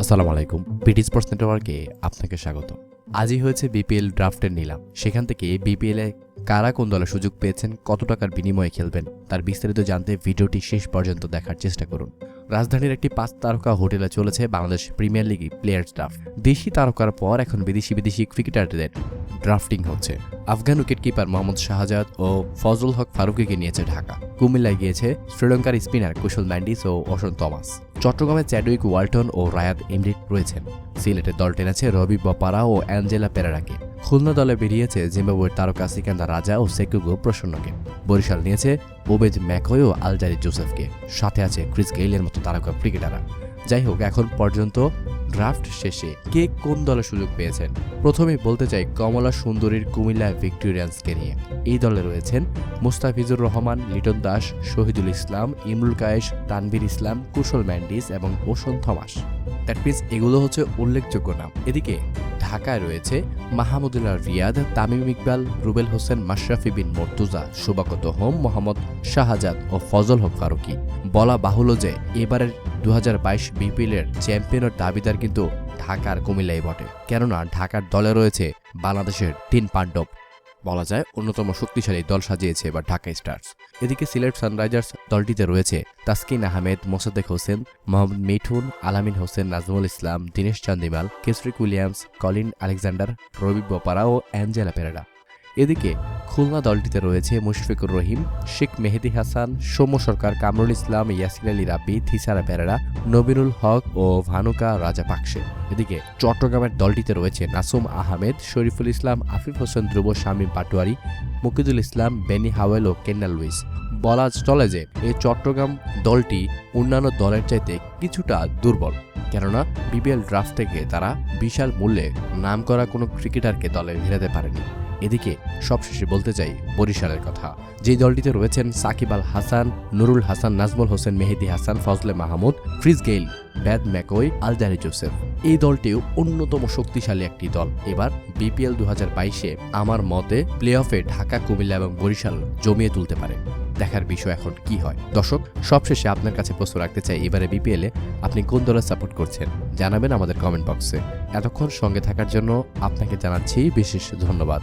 আসসালামু আলাইকুম। PT sports নেটওয়ার্কে আপনাকে স্বাগত। আজই হয়েছে বিপিএল ড্রাফটের নিলাম। সেখান থেকে বিপিএল এ কারা কোন দলে সুযোগ পেয়েছেন, কত টাকার বিনিময়ে খেলবেন, তার বিস্তারিত জানতে ভিডিওটি শেষ পর্যন্ত দেখার চেষ্টা করুন। রাজধানীর একটি পাঁচ তারকা হোটেলে চলেছে Bangladesh premier league player draft দেশি তারকার পর এখন বিদেশি বিদেশি ক্রিকেটারদের ড্রাফটিং হচ্ছে। Afghan wicket keeper Mohammad Shahzad ও ফজল হক ফারুকিকে নিয়েছে ঢাকা। কুমিল্লায় গিয়েছে শ্রীলঙ্কার স্পিনার কুশল ম্যান্ডিস ও অশন থমাস চট্টগ্রামে চ্যাডউইক ওয়ালটন ও রায়াত এমরিট রয়েছেন। সিলেটের দল টেনেছে রবি বপারা ও অ্যাঞ্জেলা পেরারাকে। খুলনা দলে বেরিয়েছে জিম্বাবুয়ের তারকা সিকান্দার রাজা ও সেকুগো প্রসন্নকে। বরিশাল নিয়েছে ওবেদ ম্যাকয় ও আলজারি জোসেফকে। সাথে আছে ক্রিস গেইলের মতো তারকা ক্রিকেটাররা। যাই হোক, এখন পর্যন্ত ড্রাফট শেষে কে কোন দলে সুযোগ পেয়েছেন? প্রথমেই বলতে চাই কমলা সুন্দরীর কুমিল্লা ভিক্টোরিয়ান্সকে নিয়ে। এই দলে রয়েছেন মুস্তাফিজুর রহমান, লিটন দাস, শহীদুল ইসলাম, ইমরুল কায়েস, তানভীর ইসলাম, কুশল ম্যান্ডিস এবং ওশন থমাস। দ্যাট মিনস এগুলো হচ্ছে উল্লেখযোগ্য নাম। এদিকে ঢাকায় রয়েছে মাহমুদুল্লাহ রিয়াদ, তামিম ইকবাল, রুবেল হোসেন মাশরাফি বিন মর্তুজা, সুবাকত হোম, মোহাম্মদ শাহজাদ ও ফজল হক ফারুকি। বলা বাহুল্য যে এবারের দু বিপিএলের চ্যাম্পিয়নের দাবিদার কিন্তু ঢাকার কুমিল্লাই বটে। কেননা ঢাকার দলে রয়েছে বাংলাদেশের তিন পাণ্ডব। বলা যায় অন্যতম শক্তিশালী দল সাজিয়েছে এবার ঢাকা স্টার্স। এদিকে সিলেট সানরাইজার্স দলটিতে রয়েছে Taskin Ahmed, Mosaddek Hossain, Mohammad Mithun, Al-Amin Hossain, Nazmul Islam, Dinesh Chandimal, Kesrick Williams, Colin Alexander, Ravi Bopara ও অ্যাঞ্জেলা পেরেরা। এদিকে খুলনা দলটিতে রয়েছে মুশফিকুর রহিম, শেখ মেহেদি হাসান, সৌম্য সরকার, কামরুল ইসলাম ইয়াসিন আলী রাব্বি, থিসারা পেরেরা নবিনুল হক ও ভানুকা রাজা পাকসে এদিকে চট্টগ্রামের দলটিতে রয়েছে নাসুম আহমেদ, শরীফুল ইসলাম, আফিফ হোসেন ধ্রুব, শামীম পাটোয়ারি, মুকিদুল ইসলাম, বেনি হাওয়েল ও কেন্নাল লুইস। বলা চলে যে এই চট্টগ্রাম দলটি অন্যান্য দলের চাইতে কিছুটা দুর্বল। কেননা বিপিএল ড্রাফট থেকে তারা বিশাল মূল্যে নাম করা কোনো ক্রিকেটারকে দলে ভেরাতে পারেনি। এদিকে সবশেষে বলতে চাই বরিশালের কথা। যে দলটিতে রয়েছেন Shakib Al Hasan, Nurul Hasan, Najmul Hossain, Mehedi Hasan, Fazle Mahmud, Chris Gayle, Obed McCoy, Alzarri Joseph. এই দলটিও অন্যতম শক্তিশালী একটি দল। এবার বিপিএল দু হাজার বাইশে আমার মতে প্লে অফে ঢাকা, কুমিল্লা এবং বরিশাল জমিয়ে তুলতে পারে। দেখার বিষয় এখন কি হয়? দর্শক, সবশেষে আপনার কাছে প্রশ্ন রাখতে চাই, এবারে বিপিএলে আপনি কোন দলের সাপোর্ট করছেন? জানাবেন আমাদের কমেন্ট বক্সে। এতক্ষণ সঙ্গে থাকার জন্য আপনাকে জানাচ্ছি বিশেষ ধন্যবাদ।